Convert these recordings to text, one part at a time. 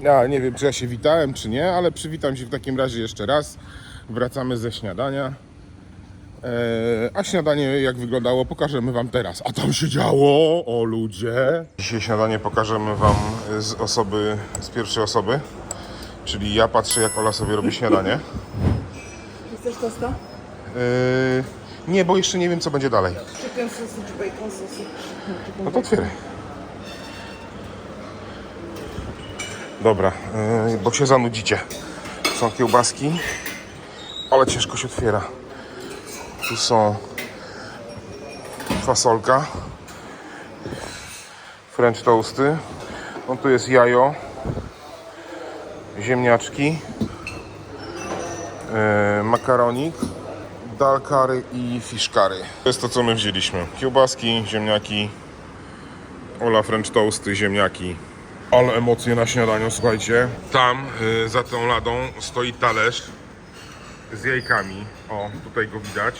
Ja nie wiem, czy ja się witałem, czy nie, ale przywitam się w takim razie jeszcze raz. Wracamy ze śniadania. Eee, a śniadanie jak wyglądało pokażemy Wam teraz. A tam się działo, o ludzie. Dzisiaj śniadanie pokażemy Wam z osoby, z pierwszej osoby. Czyli ja patrzę jak Ola sobie robi śniadanie. Chcesz tosta? Eee, nie, bo jeszcze nie wiem co będzie dalej. Chicken sausage, bacon sausage. No to otwieraj. Dobra, yy, bo się zanudzicie. Są kiełbaski, ale ciężko się otwiera. Tu są fasolka, french toasty. No tu jest jajo, ziemniaczki, yy, makaronik, dal curry i fish curry. To jest to, co my wzięliśmy. Kiełbaski, ziemniaki, Ola French toasty, ziemniaki. Ale emocje na śniadaniu, słuchajcie. Tam, y, za tą ladą, stoi talerz z jajkami. O, tutaj go widać.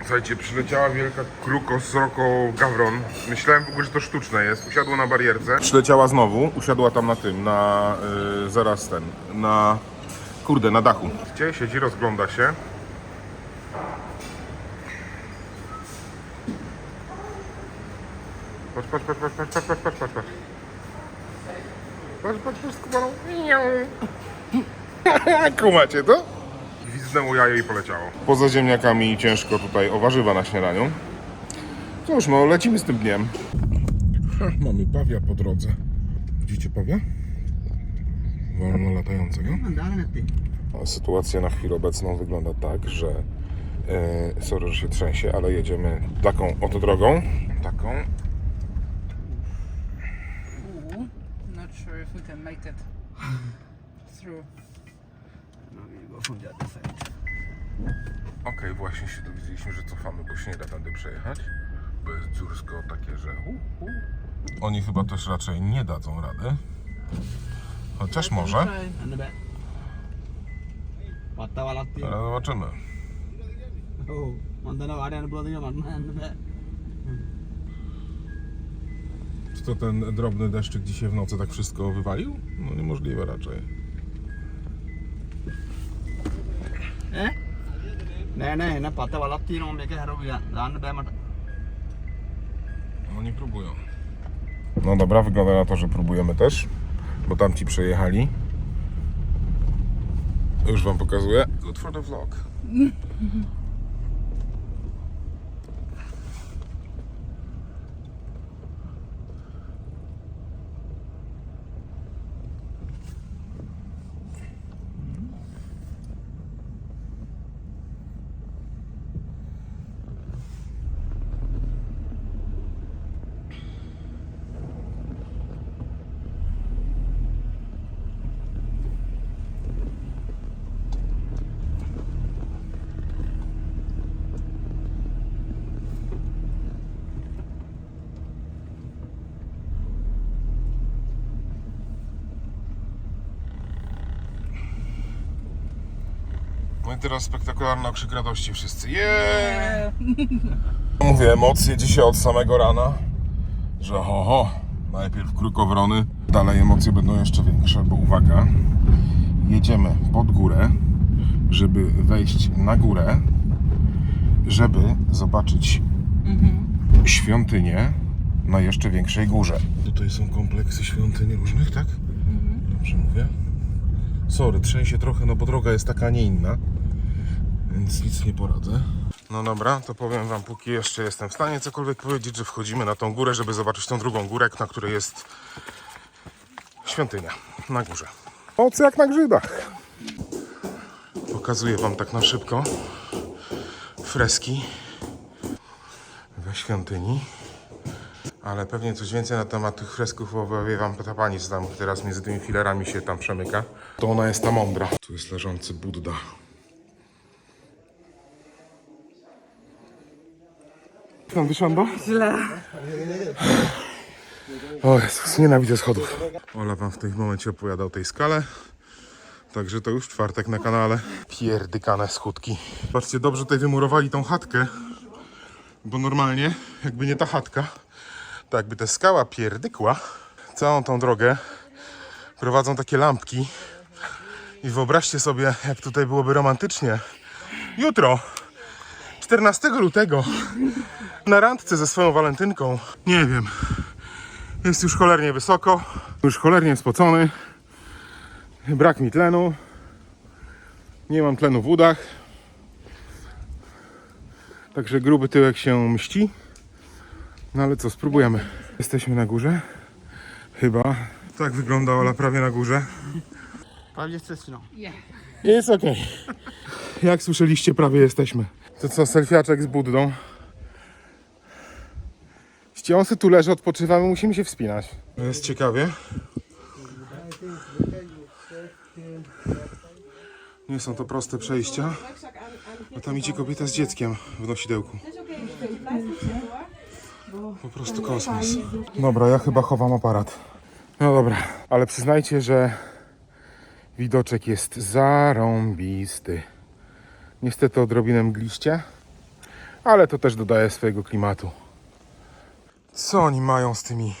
Słuchajcie, przyleciała wielka kruko sroko gawron. Myślałem w ogóle, że to sztuczne jest. Usiadła na barierce. Przyleciała znowu, usiadła tam na tym, na y, zaraz ten, na kurde, na dachu. Gdzie siedzi, rozgląda się. Patrz, patrz, patrz, patrz, patrz, patrz, patrz, patrz, patrz. Patrz, patrz, patrz, skubaną. Kumacie to? Gwizdnęło jajo i poleciało. Poza ziemniakami ciężko tutaj o warzywa na śniadaniu. Cóż, no lecimy z tym dniem. Ha, mamy pawia po drodze. Widzicie pawia? Wolno latającego. A Sytuacja na chwilę obecną wygląda tak, że e, sorry, że się trzęsie, ale jedziemy taką oto drogą. Taką. and made it through. No we the właśnie się dowiedzieliśmy, że cofamy, bo się nie da tędy przejechać. Bo jest dziursko takie, że hu, hu. Oni chyba też raczej nie dadzą rady. Chociaż może. And the back. பத்த வளர்த்தி Zaraz zobaczymy. ஓ வந்தன வாடகை அனுப்புவதுங்க வண்ண to ten drobny deszczyk dzisiaj w nocy tak wszystko wywalił? No niemożliwe raczej. Eh? Nee nee, na pata wala ti no meke haro biya. Ano ba mata? Oni próbują. No dobra, wygląda na to, że próbujemy też, bo tamci przejechali. Już wam pokazuję. Good for the vlog. I teraz spektakularny okrzyk radości wszyscy. Yeah! Mówię, emocje dzisiaj od samego rana, że ho, ho, najpierw krukowrony, dalej emocje będą jeszcze większe, bo uwaga, jedziemy pod górę, żeby wejść na górę, żeby zobaczyć świątynię na jeszcze większej górze. Tutaj są kompleksy świątyń różnych, tak? Dobrze mówię? Sorry, trzęsie trochę, no bo droga jest taka, a nie inna. Więc nic nie poradzę. No dobra, to powiem wam, póki jeszcze jestem w stanie cokolwiek powiedzieć, że wchodzimy na tą górę, żeby zobaczyć tą drugą górę, na której jest świątynia na górze. Nocy jak na grzybach. Pokazuję wam tak na szybko freski we świątyni. Ale pewnie coś więcej na temat tych fresków opowie wam ta pani, co tam teraz między tymi filerami się tam przemyka. To ona jest ta mądra. Tu jest leżący Budda. Tam wyszłam, Źle. O Jezus, nienawidzę schodów. Ola wam w tym momencie opowiada o tej skale. Także to już czwartek na kanale. Pierdykane schódki. Patrzcie, dobrze tutaj wymurowali tą chatkę. Bo normalnie, jakby nie ta chatka, to jakby ta skała pierdykła całą tą drogę prowadzą takie lampki. I wyobraźcie sobie, jak tutaj byłoby romantycznie. Jutro, 14 lutego, na randce ze swoją walentynką. Nie wiem. Jest już cholernie wysoko. Już cholernie spocony. Brak mi tlenu. Nie mam tlenu w udach. Także gruby tyłek się mści. No ale co, spróbujemy. Jesteśmy na górze. Chyba. Tak wygląda Ola prawie na górze. Prawie jesteś. Yeah. Jest okej. Jak słyszeliście, prawie jesteśmy. To co, selfiaczek z Buddą. Jeśli on se tu leży, odpoczywamy, musimy się wspinać. Jest ciekawie. Nie są to proste przejścia. A tam idzie kobieta z dzieckiem w nosidełku. Po prostu kosmos. Dobra, ja chyba chowam aparat. No dobra, ale przyznajcie, że widoczek jest zarąbisty. Niestety odrobinę mgliście, ale to też dodaje swojego klimatu. Co oni mają z tymi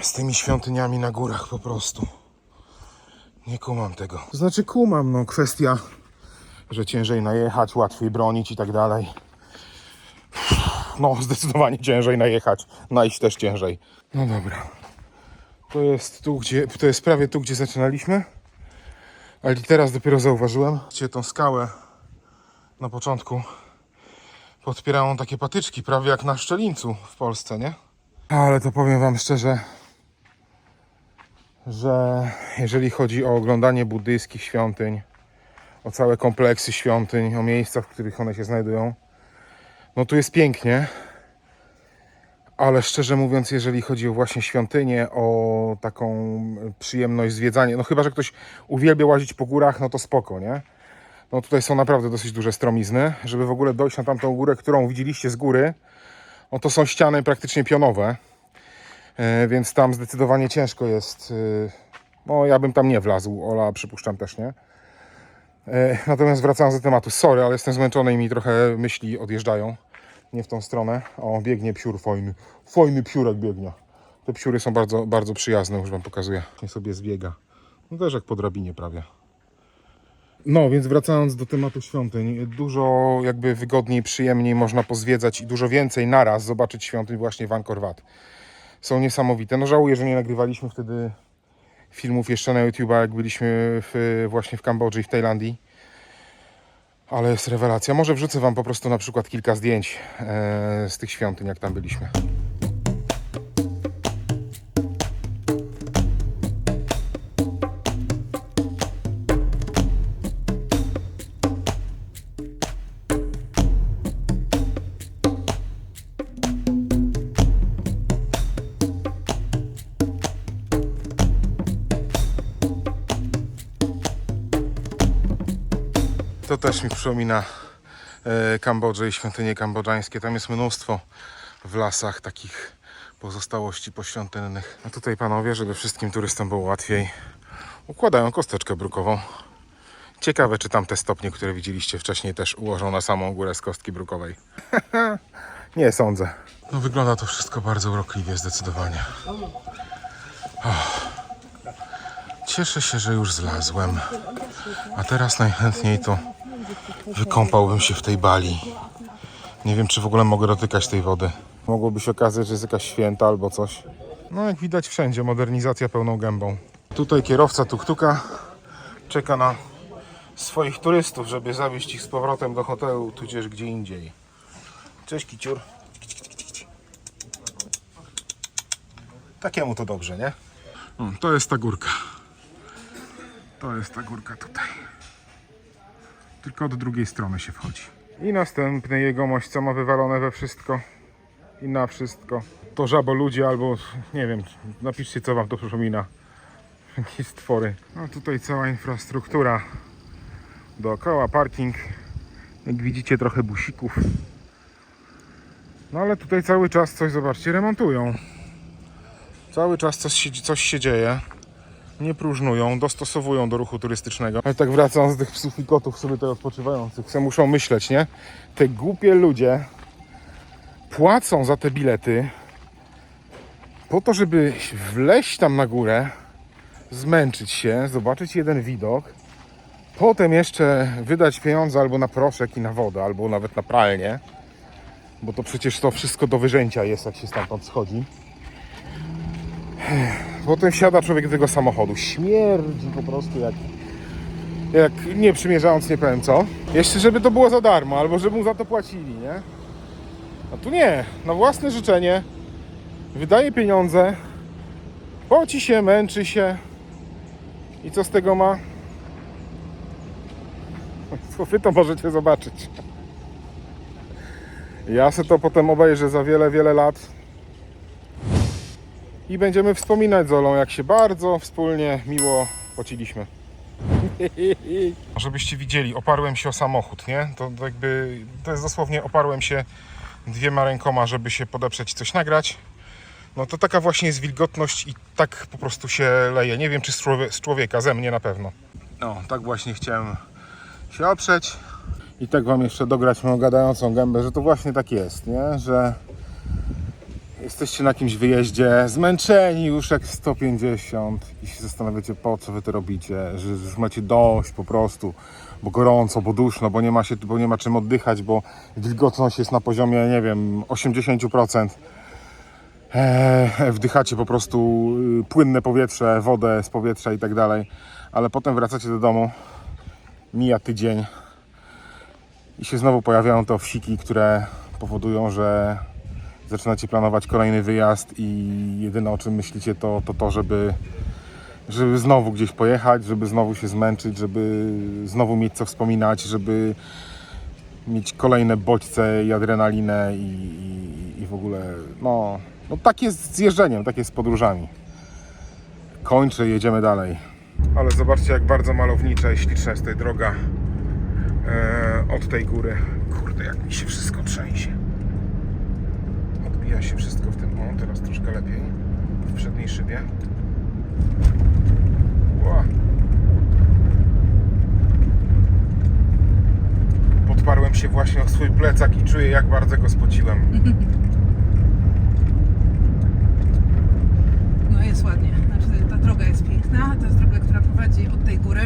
z tymi świątyniami na górach po prostu? Nie kumam tego. To znaczy kumam, no kwestia, że ciężej najechać, łatwiej bronić i tak dalej. No, zdecydowanie ciężej najechać, najść też ciężej. No dobra. To jest tu, gdzie, to jest prawie tu, gdzie zaczynaliśmy. Ale teraz dopiero zauważyłem, gdzie tą skałę na początku podpierają takie patyczki, prawie jak na Szczelińcu w Polsce, nie? Ale to powiem wam szczerze, że jeżeli chodzi o oglądanie buddyjskich świątyń, o całe kompleksy świątyń, o miejsca, w których one się znajdują, no tu jest pięknie, ale szczerze mówiąc, jeżeli chodzi o właśnie świątynię, o taką przyjemność zwiedzania, no chyba, że ktoś uwielbia łazić po górach, no to spoko, nie? No tutaj są naprawdę dosyć duże stromizny. Żeby w ogóle dojść na tamtą górę, którą widzieliście z góry, no to są ściany praktycznie pionowe, e, więc tam zdecydowanie ciężko jest. e, No ja bym tam nie wlazł, Ola przypuszczam też nie. E, Natomiast wracając do tematu, sorry, ale jestem zmęczony i mi trochę myśli odjeżdżają nie w tą stronę. O, biegnie psiur fajny. Fajny psiurek biegnie. Te psiury są bardzo, bardzo przyjazne, już Wam pokazuję. Nie sobie zbiega. No też jak po drabinie prawie. No, więc wracając do tematu świątyń, dużo jakby wygodniej, przyjemniej można pozwiedzać i dużo więcej naraz zobaczyć świątyń właśnie w Angkor Wat. Są niesamowite. No żałuję, że nie nagrywaliśmy wtedy filmów jeszcze na YouTube, jak byliśmy w, właśnie w Kambodży i w Tajlandii. Ale jest rewelacja. Może wrzucę Wam po prostu na przykład kilka zdjęć e, z tych świątyń, jak tam byliśmy. To też mi przypomina e, Kambodżę i świątynie kambodżańskie. Tam jest mnóstwo w lasach takich pozostałości poświątynnych. A tutaj panowie, żeby wszystkim turystom było łatwiej, układają kosteczkę brukową. Ciekawe, czy tam te stopnie, które widzieliście wcześniej, też ułożą na samą górę z kostki brukowej. Nie sądzę. No wygląda to wszystko bardzo urokliwie, zdecydowanie. Och. Cieszę się, że już zlazłem. A teraz najchętniej to wykąpałbym się w tej bali. Nie wiem, czy w ogóle mogę dotykać tej wody. Mogłoby się okazać, że jest jakaś święta albo coś. No, jak widać wszędzie, modernizacja pełną gębą. Tutaj kierowca tuk-tuka czeka na swoich turystów, żeby zawieźć ich z powrotem do hotelu, tudzież gdzie indziej. Cześć, kiciur. Takiemu to dobrze, nie? to jest ta górka. To jest ta górka tutaj. Tylko od drugiej strony się wchodzi. I następny jegomość, co ma wywalone we wszystko i na wszystko. To żabo ludzie albo nie wiem, napiszcie co wam to przypomina. Jakieś stwory. No tutaj cała infrastruktura dookoła, parking. Jak widzicie trochę busików. No ale tutaj cały czas coś, zobaczcie, remontują. Cały czas coś coś się dzieje nie próżnują, dostosowują do ruchu turystycznego. Ale tak wracając do tych psów i kotów sobie tutaj odpoczywających, se muszą myśleć, nie? Te głupie ludzie płacą za te bilety po to, żeby wleźć tam na górę, zmęczyć się, zobaczyć jeden widok, potem jeszcze wydać pieniądze albo na proszek i na wodę, albo nawet na pralnię, bo to przecież to wszystko do wyrzęcia jest, jak się stamtąd schodzi. Potem wsiada człowiek do tego samochodu. Śmierdzi po prostu jak, jak nie przymierzając nie powiem co. Jeszcze żeby to było za darmo, albo żeby mu za to płacili, nie? A tu nie, na własne życzenie wydaje pieniądze, poci się, męczy się i co z tego ma? Co wy to możecie zobaczyć. Ja se to potem obejrzę za wiele, wiele lat i będziemy wspominać z Olą, jak się bardzo wspólnie, miło pociliśmy. Żebyście widzieli, oparłem się o samochód, nie? To jakby, to jest dosłownie oparłem się dwiema rękoma, żeby się podeprzeć i coś nagrać. No to taka właśnie jest wilgotność i tak po prostu się leje. Nie wiem, czy z człowieka, ze mnie na pewno. No, tak właśnie chciałem się oprzeć. I tak wam jeszcze dograć moją gadającą gębę, że to właśnie tak jest, nie? Że jesteście na jakimś wyjeździe, zmęczeni już jak 150 i się zastanawiacie po co wy to robicie, że już macie dość po prostu, bo gorąco, bo duszno, bo nie ma, się, bo nie ma czym oddychać, bo wilgotność jest na poziomie, nie wiem, 80%. Eee, wdychacie po prostu y, płynne powietrze, wodę z powietrza i tak dalej, ale potem wracacie do domu, mija tydzień i się znowu pojawiają te owsiki, które powodują, że zaczynacie planować kolejny wyjazd i jedyne o czym myślicie to to, to żeby, żeby znowu gdzieś pojechać, żeby znowu się zmęczyć, żeby znowu mieć co wspominać, żeby mieć kolejne bodźce i adrenalinę i, i, i w ogóle no, no tak jest z jeżdżeniem, tak jest z podróżami. Kończę, jedziemy dalej. Ale zobaczcie jak bardzo malownicza i śliczna jest tutaj droga e, od tej góry. Kurde, jak mi się wszystko trzęsie. Odbija się wszystko w tym. O, teraz troszkę lepiej. W przedniej szybie. Ła. Podparłem się właśnie o swój plecak i czuję jak bardzo go spociłem. No jest ładnie. Znaczy ta droga jest piękna. To jest droga, która prowadzi od tej góry.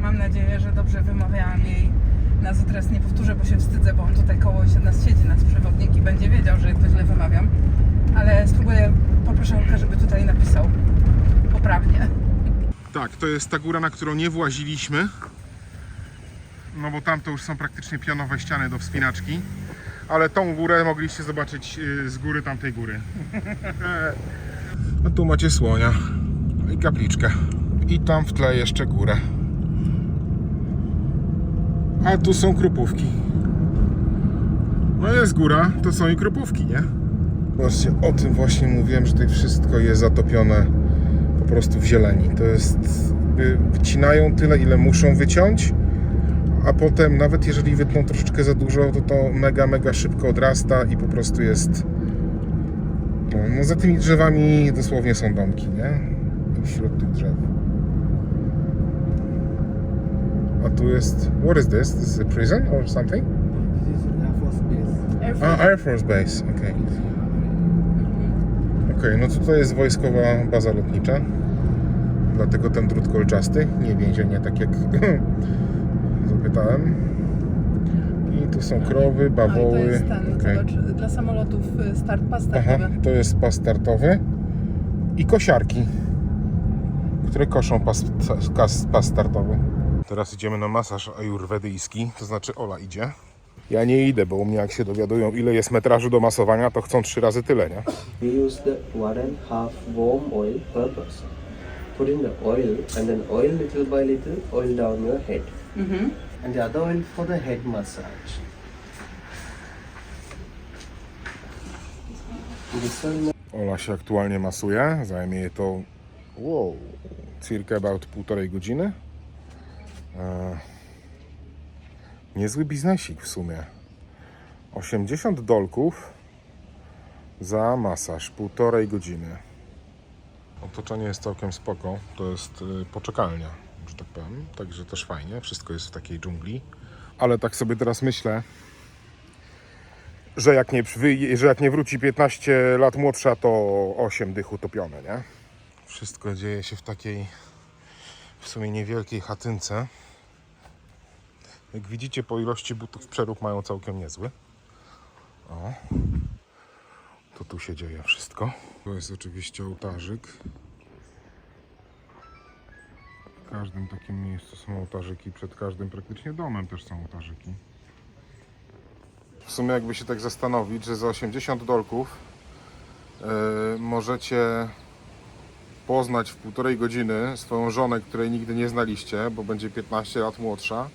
Mam nadzieję, że dobrze wymawiałam jej Teraz nie powtórzę, bo się wstydzę, bo on tutaj koło się nas siedzi, nas przewodnik i będzie wiedział, że to źle wymawiam. Ale spróbuję, poproszę Olka, żeby tutaj napisał poprawnie. Tak, to jest ta góra, na którą nie właziliśmy. No bo tam to już są praktycznie pionowe ściany do wspinaczki. Ale tą górę mogliście zobaczyć y, z góry tamtej góry. A tu macie słonia i kapliczkę. I tam w tle jeszcze górę. A tu są krupówki. No jest góra, to są i krupówki, nie? Zobaczcie, o tym właśnie mówiłem, że tutaj wszystko jest zatopione po prostu w zieleni. To jest, y, wycinają tyle, ile muszą wyciąć, a potem nawet jeżeli wytną troszeczkę za dużo, to to mega, mega szybko odrasta i po prostu jest... No, no za tymi drzewami dosłownie są domki, nie? Wśród tych drzew. A tu jest... What is this? This is a prison or something? This is Air Force Base. A, Air Force Base, okej. Okej, no to to jest wojskowa baza lotnicza. Dlatego ten drut kolczasty, nie więzienie, tak jak zapytałem. I tu są krowy, bawoły. Ale to jest ten, Okej. zobacz, dla samolotów y, start pas Aha, startowy. to jest pas startowy. I kosiarki, które koszą pas, pas, pas startowy. Teraz idziemy na masaż ajurwedyjski, to znaczy Ola idzie. Ja nie idę, bo u mnie jak się dowiadują ile jest metrażu do masowania, to chcą trzy razy tyle, nie? We use the one and half warm oil per person. Put in the oil and then oil little by little, oil down your head. And the other oil for the head massage. Ola się aktualnie masuje, zajmie jej to wow, circa about półtorej godziny. E, niezły biznesik w sumie. 80 dolków za masaż, półtorej godziny. Otoczenie jest całkiem spoko, to jest y, poczekalnia, że tak powiem, także też fajnie, wszystko jest w takiej dżungli. Ale tak sobie teraz myślę, że jak, nie, że jak nie wróci 15 lat młodsza, to 8 dych utopione, nie? Wszystko dzieje się w takiej w sumie niewielkiej chatynce. Jak widzicie, po ilości butów przerób mają całkiem niezły. O. To tu się dzieje wszystko. To jest oczywiście ołtarzyk. W każdym takim miejscu są ołtarzyki. Przed każdym praktycznie domem też są ołtarzyki. W sumie jakby się tak zastanowić, że za 80 dolków yy, możecie poznać w półtorej godziny swoją żonę, której nigdy nie znaliście, bo będzie 15 lat młodsza.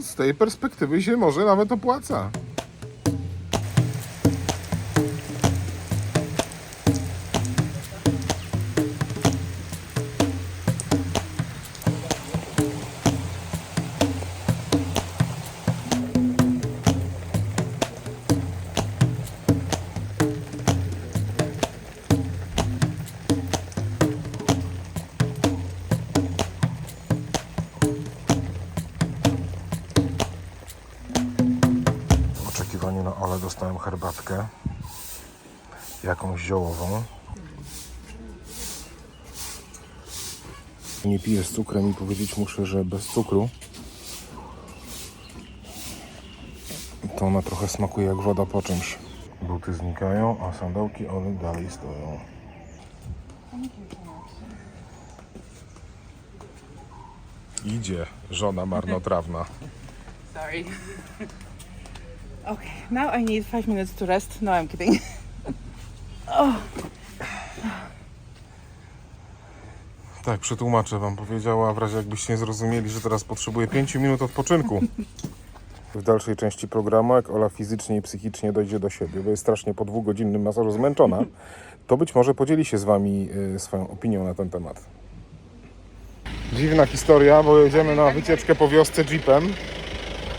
Z tej perspektywy się może nawet opłaca. Herbatkę. Jakąś ziołową. Nie piję z cukrem i powiedzieć muszę, że bez cukru to ona trochę smakuje jak woda po czymś. Buty znikają, a sandałki Ole dalej stoją. Idzie żona marnotrawna. Sorry. Okay, now I need five minutes to rest. No, I'm kidding. Tak, przetłumaczę wam. Powiedziała w razie jakbyście nie zrozumieli, że teraz potrzebuje 5 minut odpoczynku. W dalszej części programu, jak Ola fizycznie i psychicznie dojdzie do siebie, bo jest strasznie po dwugodzinnym masażu zmęczona, to być może podzieli się z wami y, swoją opinią na ten temat. Dziwna historia, bo jedziemy na wycieczkę po wiosce jeepem,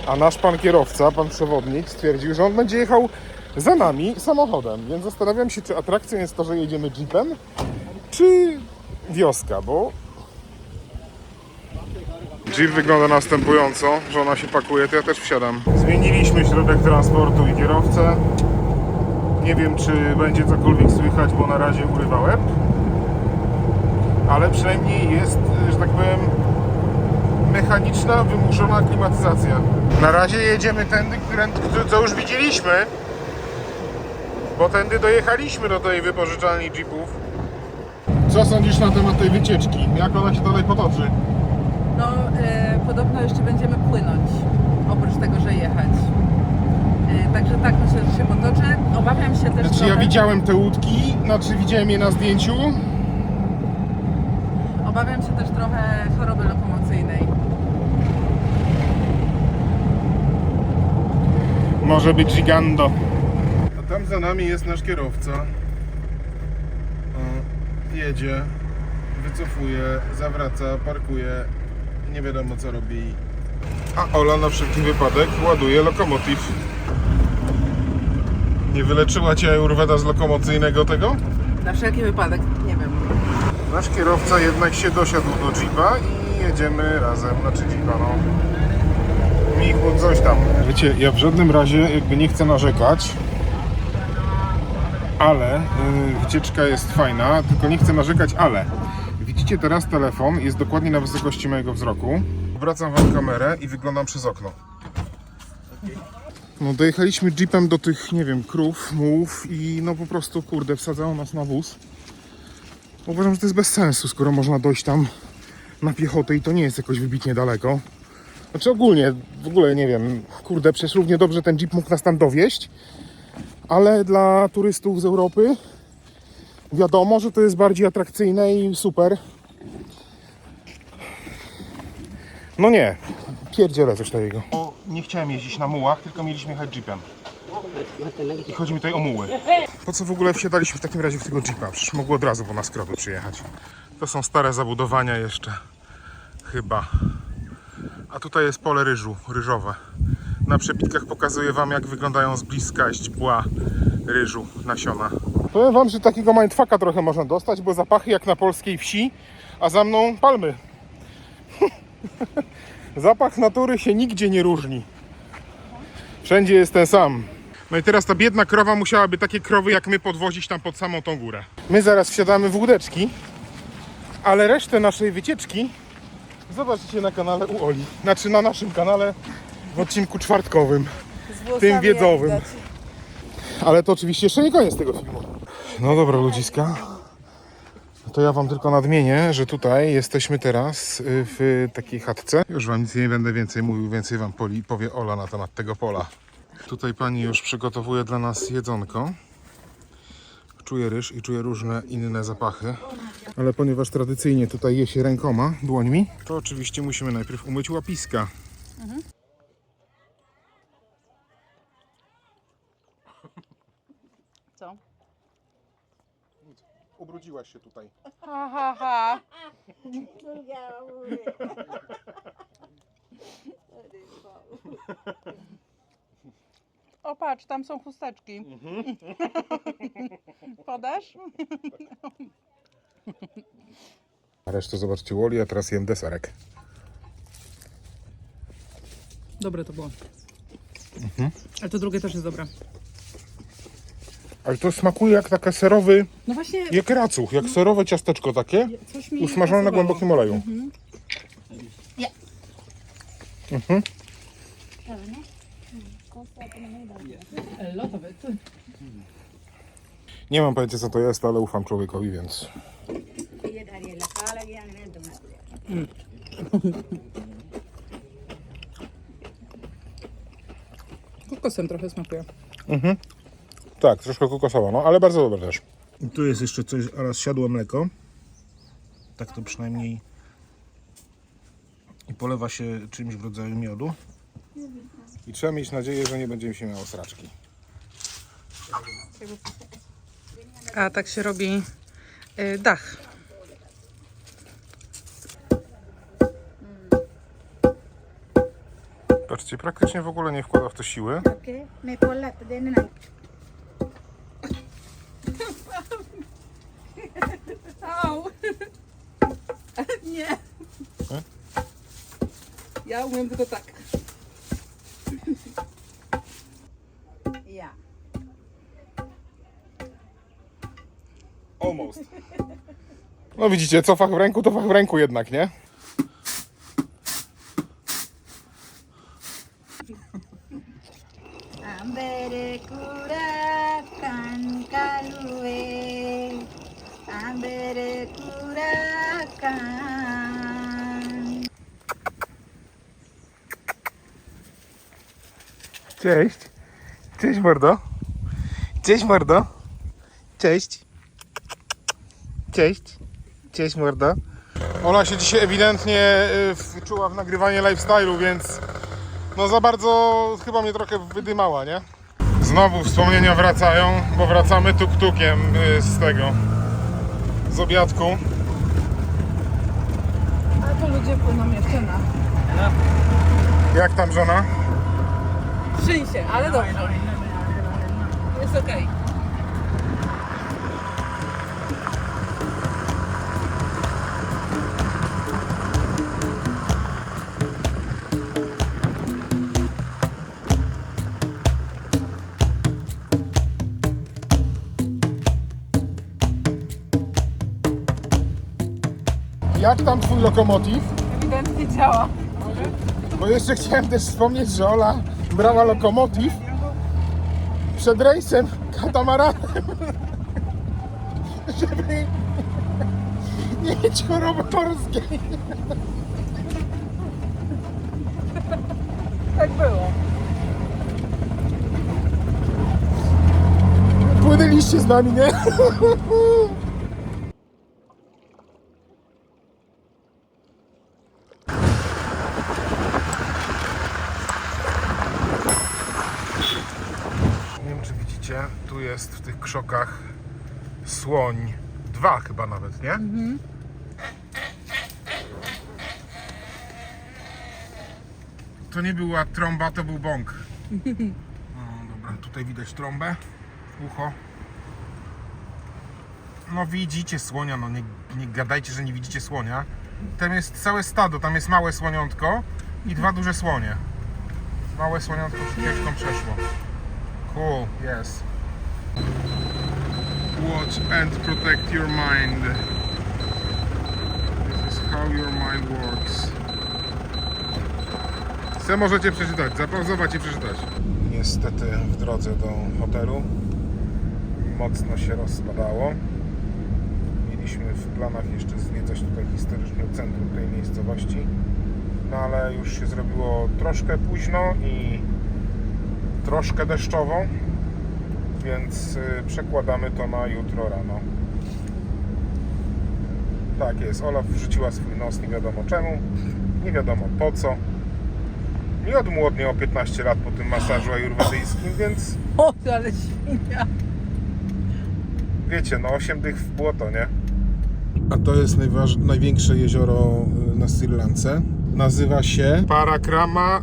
a nasz pan kierowca, pan przewodnik stwierdził, że on będzie jechał za nami samochodem, więc zastanawiam się, czy atrakcją jest to, że jedziemy jeepem, czy wioska, bo Jeep wygląda następująco, że ona się pakuje, to ja też wsiadam. Zmieniliśmy środek transportu i kierowcę. Nie wiem, czy będzie cokolwiek słychać, bo na razie urywa łeb. Ale przynajmniej jest, że tak powiem, mechaniczna, wymuszona klimatyzacja. Na razie jedziemy tędy, co już widzieliśmy, bo tędy dojechaliśmy do tej wypożyczalni Jeepów. Co sądzisz na temat tej wycieczki? Jak ona się dalej potoczy? No, e, podobno jeszcze będziemy płynąć, oprócz tego, że jechać. E, także tak myślę, że się potoczy. Obawiam się też Znaczy trochę, ja widziałem te łódki, znaczy widziałem je na zdjęciu. obawiam się też trochę choroby lokomocyjnej. Może być gigando. A tam za nami jest nasz kierowca. O, jedzie, wycofuje, zawraca, parkuje. Nie wiadomo co robi. A Ola na wszelki wypadek ładuje lokomotyw. Nie wyleczyła cię Urweda z lokomocyjnego tego? Na wszelki wypadek, nie wiem. Nasz kierowca jednak się dosiadł do Jeepa i jedziemy razem, znaczy Jeepa, no. Michu, coś tam. Wiecie, ja w żadnym razie jakby nie chcę narzekać, ale yy, wycieczka jest fajna, tylko nie chcę narzekać, ale widzicie teraz telefon, jest dokładnie na wysokości mojego wzroku. Wracam wam kamerę i wyglądam przez okno. No dojechaliśmy jeepem do tych, nie wiem, krów, mułów i no po prostu, kurde, wsadzało nas na wóz. Uważam, że to jest bez sensu, skoro można dojść tam na piechotę i to nie jest jakoś wybitnie daleko. Znaczy ogólnie, w ogóle nie wiem, kurde, przecież równie dobrze ten jeep mógł nas tam dowieść, ale dla turystów z Europy wiadomo, że to jest bardziej atrakcyjne i super. No nie, pierdzielę coś takiego. Nie chciałem jeździć na mułach, tylko mieliśmy jechać jeepem. I chodzi mi tutaj o muły. Po co w ogóle wsiadaliśmy w takim razie w tego jeepa? Przecież mogło od razu po nas krowy przyjechać. To są stare zabudowania jeszcze. Chyba. A tutaj jest pole ryżu, ryżowe. Na przepitkach pokazuję Wam, jak wyglądają z bliska źdźbła ryżu, nasiona. Powiem Wam, że takiego mindfucka trochę można dostać, bo zapachy jak na polskiej wsi, a za mną palmy. Zapach natury się nigdzie nie różni. Wszędzie jest ten sam. No i teraz ta biedna krowa musiałaby takie krowy jak my podwozić tam pod samą tą górę. My zaraz wsiadamy w łódeczki, ale resztę naszej wycieczki zobaczycie na kanale u Oli. Znaczy na naszym kanale w odcinku czwartkowym. Tym wiedzowym. Ale to oczywiście jeszcze nie koniec tego filmu. No dobra, ludziska. To ja wam tylko nadmienię, że tutaj jesteśmy teraz y, w takiej chatce. Już wam nic nie będę więcej mówił, więcej wam poli, powie Ola na temat tego pola. Tutaj pani już przygotowuje dla nas jedzonko. Czuję ryż i czuję różne inne zapachy. Ale ponieważ tradycyjnie tutaj je się rękoma, dłońmi, to oczywiście musimy najpierw umyć łapiska. Co? Ubrudziłaś się tutaj. Ha, ha, ha. O patrz, tam są chusteczki. Podasz? Resztę zobaczcie Woli, a teraz jem deserek. Dobre to było. Ale to drugie też jest dobre. Ale to smakuje jak taka serowy, No właśnie, jak racuch, jak serowe ciasteczko takie, coś mi usmażone na pasowało. głębokim oleju. Lotowy. ty. Nie mam pojęcia co to jest, ale ufam człowiekowi, więc... Kokosem trochę smakuje. Tak, troszkę kokosowo, no ale bardzo dobre też. Tu jest jeszcze coś, oraz siadło mleko. Tak to przynajmniej. I polewa się czymś w rodzaju miodu. I trzeba mieć nadzieję, że nie będzie mi się miało sraczki. A tak się robi y, dach. Patrzcie, praktycznie w ogóle nie wkłada w to siły. Nie. E? Ja umiem tylko tak. Ja. Almost. No widzicie, co fach w ręku, to fach w ręku jednak, nie? Cześć. Cześć mordo. Cześć mordo. Cześć. Cześć. Cześć mordo. Ona się dzisiaj ewidentnie y, wczuła w nagrywanie lifestyle'u, więc no za bardzo chyba mnie trochę wydymała, nie? Znowu wspomnienia wracają, bo wracamy tuk-tukiem y, z tego, z obiadku. Ludzie płyną jeszcze na. Jak tam żona? Szyj się, ale dobrze. Jest okej. Jak tam twój lokomotiv? Ewidentnie działa. Bo jeszcze chciałem też wspomnieć, że Ola brała lokomotiv przed rejsem katamaranem, żeby nie mieć choroby morskiej. Tak było. Płynęliście z nami? Nie wiem, czy widzicie, tu jest w tych krzokach słoń. Dwa chyba nawet, nie? To nie była trąba, to był bąk. No dobra, tutaj widać trąbę, ucho. No widzicie słonia, no nie, nie gadajcie, że nie widzicie słonia. Tam jest całe stado, tam jest małe słoniątko i dwa duże słonie. Małe słoniątko przecieczką przeszło. Cool, yes. Watch and protect your mind. This is how your mind works. Co możecie przeczytać? Zapauzować i przeczytać. Niestety w drodze do hotelu mocno się rozpadało. Mieliśmy w planach jeszcze zwiedzać tutaj historyczne centrum tej miejscowości. No ale już się zrobiło troszkę późno i troszkę deszczowo, więc y, przekładamy to na jutro rano. Tak jest, Olaf wrzuciła swój nos nie wiadomo czemu, nie wiadomo po co. Nie odmłodnie o 15 lat po tym masażu ajurwedyjskim, więc O, ale świnia. wiecie, no 8 dych w błoto, nie? A to jest najważ... największe jezioro y, na Sri Lance. Nazywa się Parakrama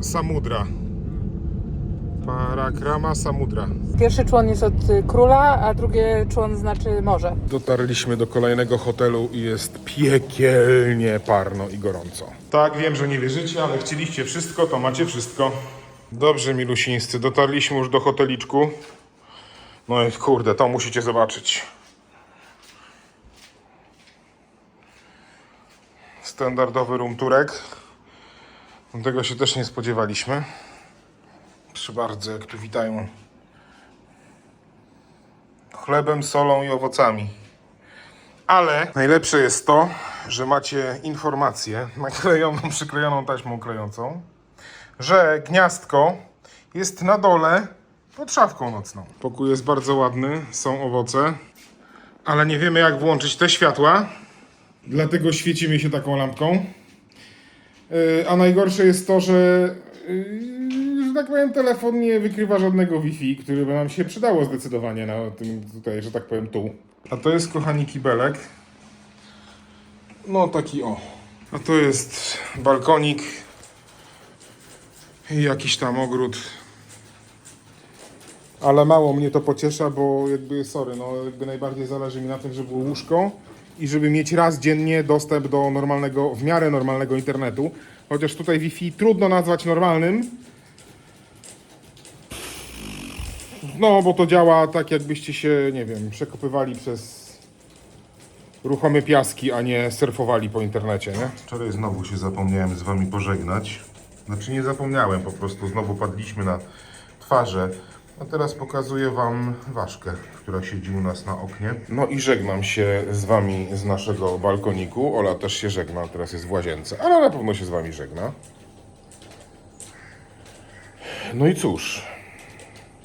Samudra. Parakrama Samudra. Pierwszy człon jest od y, króla, a drugie człon znaczy morze. Dotarliśmy do kolejnego hotelu i jest piekielnie parno i gorąco. Tak, wiem, że nie wierzycie, ale chcieliście wszystko, to macie wszystko. Dobrze, milusińscy, dotarliśmy już do hoteliczku. No i kurde, to musicie zobaczyć. Standardowy room turek. Tego się też nie spodziewaliśmy. Bardzo, jak tu witają chlebem, solą i owocami. Ale najlepsze jest to, że macie informację naklejoną, przyklejoną taśmą klejącą, że gniazdko jest na dole pod szafką nocną. Pokój jest bardzo ładny, są owoce, ale nie wiemy jak włączyć te światła. Dlatego świecimy się taką lampką. Yy, A najgorsze jest to, że, że tak powiem, telefon nie wykrywa żadnego Wi-Fi, który by nam się przydało zdecydowanie na tym tutaj, że tak powiem, tu. A to jest, kochani, kibelek. No taki o. A to jest balkonik i jakiś tam ogród. Ale mało mnie to pociesza, bo jakby, sorry, no jakby najbardziej zależy mi na tym, żeby było łóżko i żeby mieć raz dziennie dostęp do normalnego, w miarę normalnego internetu. Chociaż tutaj Wi-Fi trudno nazwać normalnym. No, bo to działa tak, jakbyście się, nie wiem, przekopywali przez ruchome piaski, a nie surfowali po internecie, nie? Wczoraj znowu się zapomniałem z wami pożegnać. Znaczy nie zapomniałem, po prostu znowu padliśmy na twarze. A teraz pokazuję wam ważkę, która siedzi u nas na oknie. No i żegnam się z wami z naszego balkoniku. Ola też się żegna, teraz jest w łazience, ale na pewno się z wami żegna. No i cóż,